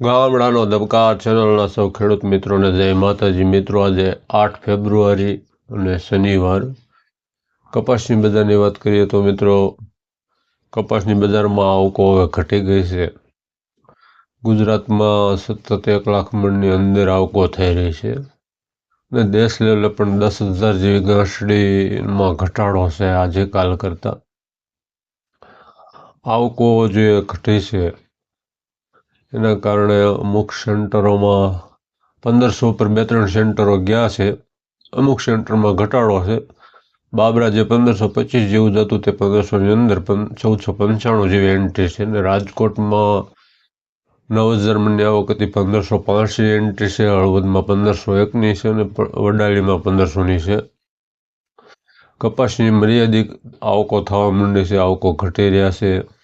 ગામડાનો ધબકાર ચેનલના સૌ ખેડૂત મિત્રોને જય માતાજી. મિત્રો, આજે આઠ ફેબ્રુઆરી અને શનિવાર. કપાસની બજારની વાત કરીએ તો મિત્રો, કપાસની બજારમાં આવકો હવે ઘટી ગઈ છે. ગુજરાતમાં સતત એક લાખ મણની અંદર આવકો થઈ રહી છે. અને દેશ લેવલે પણ દસ હજાર જેવી ગાંસડીમાં ઘટાડો છે આજે કાલ કરતાં. આવકો જે ઘટી છે. એના કારણે અમુક સેન્ટરોમાં પંદરસો ઉપર બે ત્રણ સેન્ટરો ગયા છે. અમુક સેન્ટરમાં ઘટાડો છે. બાબરા જે પંદરસો પચીસ જેવું જ હતું તે પંદરસોની અંદર ચૌદસો પંચાણું જેવી એન્ટ્રી છે. અને રાજકોટમાં નવ હજાર મને આવક હતી પંદરસો પાંચની એન્ટ્રી છે. હળવદમાં પંદરસો એકની છે અને વડાલીમાં પંદરસોની છે. કપાસની મર્યાદિત આવકો થવા માંડી છે. આવકો ઘટી રહ્યા છે.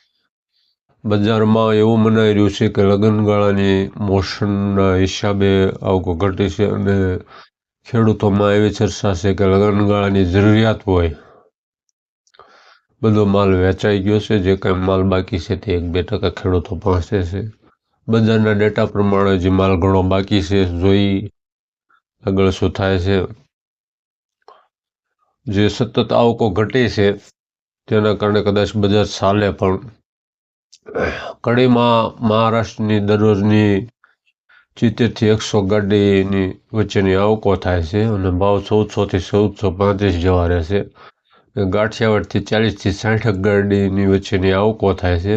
બજારમાં એવું મનાઈ રહ્યું છે કે લગ્નગાળાની મોશનના હિસાબે આવકો ઘટે છે અને ખેડૂતોમાં એવી ચર્ચા છે કે લગ્નગાળાની જરૂરિયાત હોય. બધો માલ વેચાઈ ગયો છે, જે કાંઈ માલ બાકી છે તે એક બે ટકા ખેડૂતો પાસે છે. બજારના ડેટા પ્રમાણે જે માલ ઘણો બાકી છે, જોઈ આગળ શું થાય છે. જે સતત આવકો ઘટે છે, તેના કારણે કદાચ બજાર ચાલે પણ. કડીમાં મહારાષ્ટ્રની દરરોજની ચિત્તેરથી એકસો ગાડીની વચ્ચેની આવકો થાય છે અને ભાવ ચૌદસોથી ચૌદસો પાંત્રીસ જેવા રહેશે ગાંઠિયાવાડથી ચાલીસથી સાઠ ગાડીની વચ્ચેની આવકો થાય છે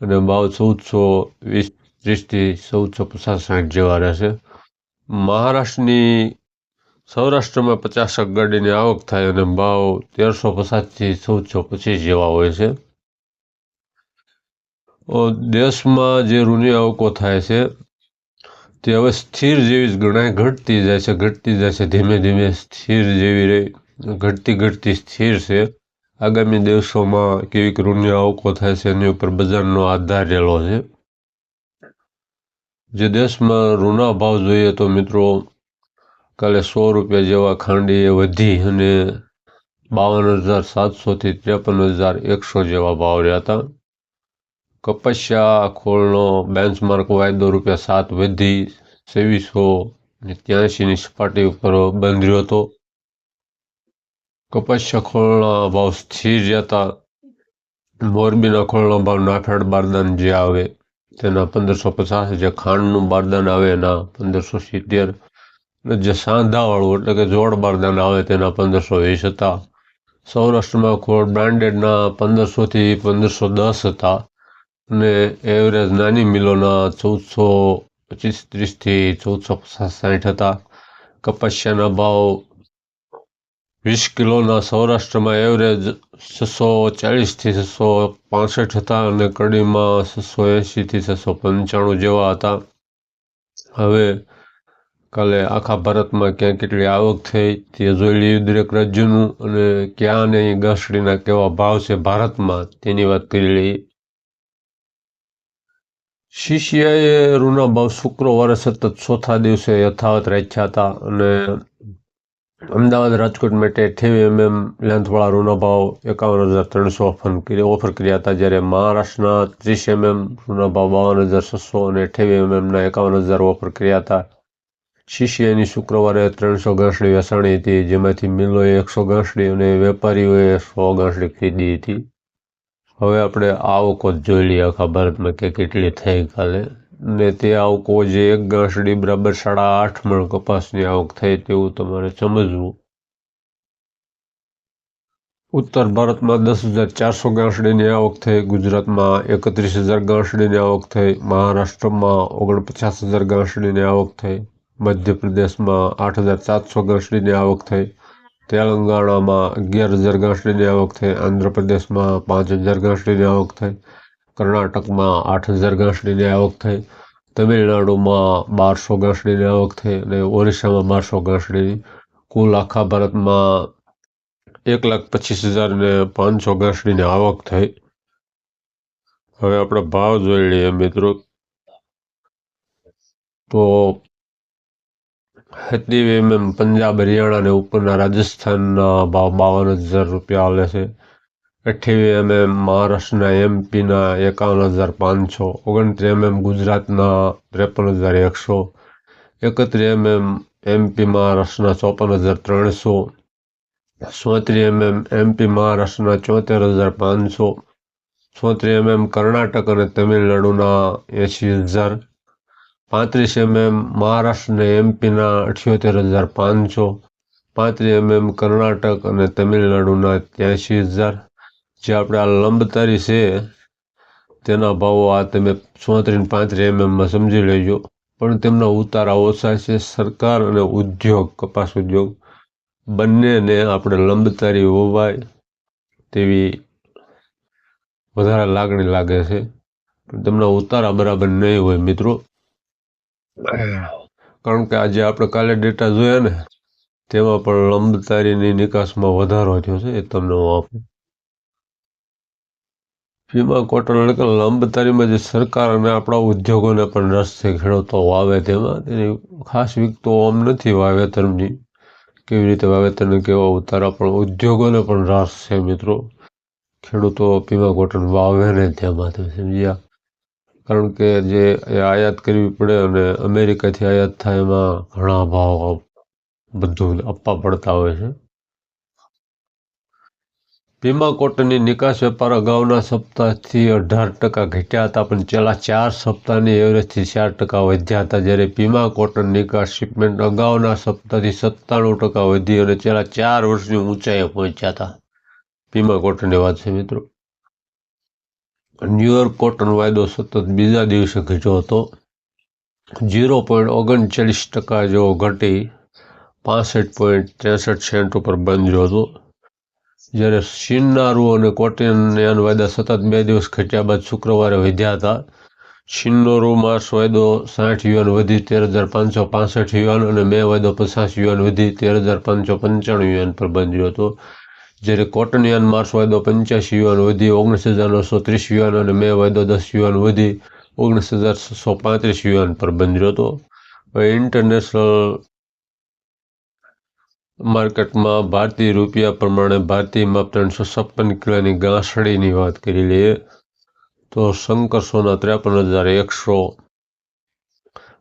અને ભાવ ચૌદસો વીસ ત્રીસથી ચૌદસો પચાસ સાઠ જેવા રહેશે મહારાષ્ટ્રની સૌરાષ્ટ્રમાં પચાસ ગાડીની આવક થાય અને ભાવ તેરસો પચાસથી ચૌદસો પચીસ જેવા હોય છે. દેશમાં જે ઋણની આવકો થાય છે, તે હવે સ્થિર જેવી જ ગણાય, ઘટતી જાય છે, ઘટતી જાય છે, ધીમે ધીમે સ્થિર જેવી રહી, ઘટતી ઘટતી સ્થિર છે. આગામી દિવસોમાં કેવી ઋણની આવકો થાય છે, એની ઉપર બજારનો આધાર રહેલો છે. જે દેશમાં ઋણા ભાવ જોઈએ તો મિત્રો, કાલે સો રૂપિયા જેવા ખાંડીએ વધી અને બાવન હજાર સાતસોથી ત્રેપન હજાર એકસો જેવા ભાવ રહ્યા હતા. કપાસિયા, ખોળનો બેન્ચમાર્ક વાયદો રૂપિયા સાત વધી સેવીસો ને ત્યાંશીની સપાટી ઉપર બંધ રહ્યો હતો. કપાસિયા ખોળના ભાવ સ્થિર જતા મોરબીના ખોળનો ભાવ નાફેડ બારદાન જે આવે, તેના પંદરસો પચાસ જે ખાંડનું બારદાન આવે, એના પંદરસો સિત્તેર અને જે સાંધાવાળું એટલે કે જોડ બારદાન આવે, તેના પંદરસો વીસ હતા. સૌરાષ્ટ્રમાં ખોળ બ્રાન્ડેડના પંદરસોથી પંદરસો દસ હતા. અને એવરેજ નાની મિલોના ચૌદસો પચીસ ત્રીસથી ચૌદસો સાઠ હતા કપાસિયાના ભાવ વીસ કિલોના સૌરાષ્ટ્રમાં એવરેજ છસો ચાલીસથી છસો પાસઠ હતા અને કડીમાં છસો એંશીથી છસો પંચાણું જેવા હતા હવે કાલે આખા ભારતમાં ક્યાં કેટલી આવક થઈ તે જોઈ લઈએ દરેક રાજ્યનું અને ક્યાં ને ગાંસડીના કેવા ભાવ છે ભારતમાં તેની વાત કરી લઈએ સીસીઆઈએ રૂના ભાવ શુક્રવારે સતત ચોથા દિવસે યથાવત રાખ્યા હતા અને અમદાવાદ રાજકોટ માટે અઠ્યાવીસ એમએમ લેન્થવાળા રૂના ભાવ એકાવન હજાર ત્રણસો ઓફર ઓફર કર્યા હતા જ્યારે મહારાષ્ટ્રના ત્રીસ એમએમ રૂના ભાવ બાવન હજાર છસો અને અઠ્યાવીસ એમએમના એકાવન હજાર ઓફર કર્યા હતા. શિષ્યની શુક્રવારે ત્રણસો ગાંસડી વેચાણી હતી, જેમાંથી મિલોએ એકસો ગાંસડી અને વેપારીઓએ સો ગાંસડી ખરીદી હતી. હવે આપણે આવકો જોઈ લઈએ આખા ભારતમાં કે કેટલી થઈ કાલે. ને તે આવકો જે એક ગાંસડી બરાબર સાડા આઠ મણ કપાસની આવક થઈ તેવું તમારે સમજવું. ઉત્તર ભારતમાં દસ હજાર ચારસો ગાંસડીની આવક થઈ, ગુજરાતમાં એકત્રીસ હજાર ગાંસડીની આવક થઈ, મહારાષ્ટ્રમાં ઓગણપચાસ હજાર ગાંસડીની આવક થઈ, મધ્યપ્રદેશમાં આઠ હજાર સાતસો ગાંસડીની આવક થઈ તેલંગાણામાં અગિયાર હજાર ગાંસડીની આવક થઈ, આંધ્રપ્રદેશમાં પાંચ હજાર ગાંસડીની આવક થઈ, કર્ણાટકમાં આઠ હજાર ગાંસડીની આવક થઈ, તમિલનાડુમાં બારસો ગાંસડીની આવક થઈ અને ઓરિસ્સામાં બારસો ગાંસડીની કુલ આખા ભારતમાં એક લાખ પચીસ હજાર ને પાંચસો ગાંસડીની આવક થઈ. હવે આપણે ભાવ જોઈ લઈએ મિત્રો. તો હતી એમએમ પંજાબ, હરિયાણા અને ઉપરના રાજસ્થાનના ભાવ બાવન હજાર રૂપિયા હાલે છે. અઠ્યાવીસ એમએમ મહારાષ્ટ્રના એમપીના એકાવન હજાર પાંચસો, ઓગણત્રીસ એમએમ ગુજરાતના ત્રેપન હજાર એકસો, એકત્રીસ એમએમ એમપી મહારાષ્ટ્રના ચોપન હજાર ત્રણસો, ચોત્રીસ એમએમ એમપી મહારાષ્ટ્રના ચોતેર હજાર પાંચસો, ચોત્રીસ એમએમ કર્ણાટક અને તમિલનાડુના એંશી હજાર પાંત્રીસ એમએમ મહારાષ્ટ્રને એમપીના અઠ્યોતેર હજાર પાંચસો, પાંત્રીસ એમએમ કર્ણાટક અને તમિલનાડુના ત્યાંશી હજાર. જે આપણે આ લંબતારી છે, તેના ભાવો આ તમે ચોત્રીસ પાંત્રીસ એમએમમાં સમજી લેજો. પણ તેમના ઉતારા ઓછા છે, સરકાર અને ઉદ્યોગ, કપાસ ઉદ્યોગ. બંનેને આપણે લંબતારી હોવાય તેવી વધારે લાગણી લાગે છે. પણ તેમના ઉતારા બરાબર નહીં હોય મિત્રો. કારણ કે આજે આપણે કાલે ડેટા જોયા ને, તેમાં પણ લંબતારીની નિકાસમાં વધારો થયો છે, એ તમને હું આપું. ફીમા કોટન લંબતારીમાં જે સરકાર અને આપણા ઉદ્યોગોને પણ રસ છે, ખેડૂતો વાવે તેમાં, તેની ખાસ વિગતો આમ નથી વાવેતરની, કેવી રીતે વાવેતરને કેવા ઉતારા, પણ ઉદ્યોગોને પણ રસ છે મિત્રો. ખેડૂતો પીમા કોટન વાવે ને તેમાં તમે સમજ્યા? કારણ કે જે આયાત કરવી પડે અને અમેરિકાથી આયાત થાય એમાં ઘણા ભાવ બધું આપવા પડતા હોય છે. પીમા કોટનની નિકાસ વેપાર અગાઉના સપ્તાહથી અઢાર ટકા ઘટ્યા હતા, પણ છેલ્લા ચાર સપ્તાહની એવરેજથી ચાર ટકા વધ્યા હતા. જ્યારે પીમા કોટન નિકાસ શિપમેન્ટ અગાઉના સપ્તાહથી સત્તાણું ટકા વધી અને છેલ્લા ચાર વર્ષની ઊંચાઈએ પહોંચ્યા હતા. પીમા કોટનની વાત છે મિત્રો. ન્યુયોર્ક કોટન વાયદો સતત બીજા દિવસે ઘટ્યો હતો. ઝીરો પોઈન્ટ ઓગણચાલીસ ટકા જેવો ઘટી પાસઠ પોઈન્ટ ત્રેસઠ સેન્ટ ઉપર બંધ્યો હતો. જ્યારે શિન્નારું અને કોટિયન વાયદા સતત બે દિવસ ઘટ્યા બાદ શુક્રવારે વધ્યા હતા. શિન્નોરુ માર્સ વાયદો સાઠ યુવાન વધી તેર હજાર પાંચસો પાસઠ યુવાન અને મે વાયદો પચાસ યુવાન વધી તેર હજાર પાંચસો પંચાણું યુવાન પર બંધ્યો હતો. જ્યારે કોટન યાન માર્ચ વાયદો પંચ્યાસી યુવાન વધી ઓગણીસ હજાર નવસો ત્રીસ યુવાન અને મે વાયદો દસ યુવાન વધી ઓગણીસ હજાર છસો પાંત્રીસ યુવાન પર બંધ્યો હતો. ઇન્ટરનેશનલ માર્કેટમાં ભારતીય રૂપિયા પ્રમાણે ભારતીય માપ ત્રણસો છપ્પન કિલોની ગાંસડીની વાત કરી લઈએ, તો શંકર સોના ત્રેપન હજાર એકસો.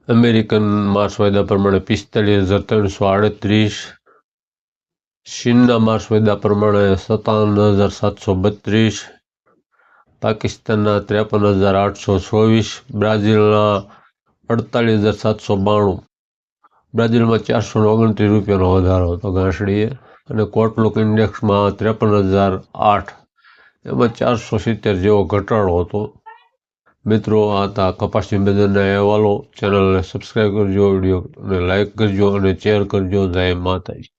અમેરિકન માર્સ વાયદા પ્રમાણે પિસ્તાલીસ હજાર ત્રણસો આડત્રીસ. ચીનના માર્સવેદા પ્રમાણે સત્તાવન હજાર સાતસો બત્રીસ પાકિસ્તાનના ત્રેપન હજાર આઠસો ચોવીસ બ્રાઝિલના અડતાલીસ હજાર સાતસો બાણું બ્રાઝિલમાં ચારસો ઓગણત્રીસ રૂપિયાનો વધારો હતો ઘાસડીએ અને કોટલુક ઇન્ડેક્સમાં ત્રેપન હજાર આઠ એમાં ચારસો સિત્તેર જેવો ઘટાડો હતો મિત્રો આ હતા કપાસની બજારના અહેવાલો ચેનલને સબસ્ક્રાઈબ કરજો વિડીયોને લાઈક કરજો અને શેર કરજો જય માતાજી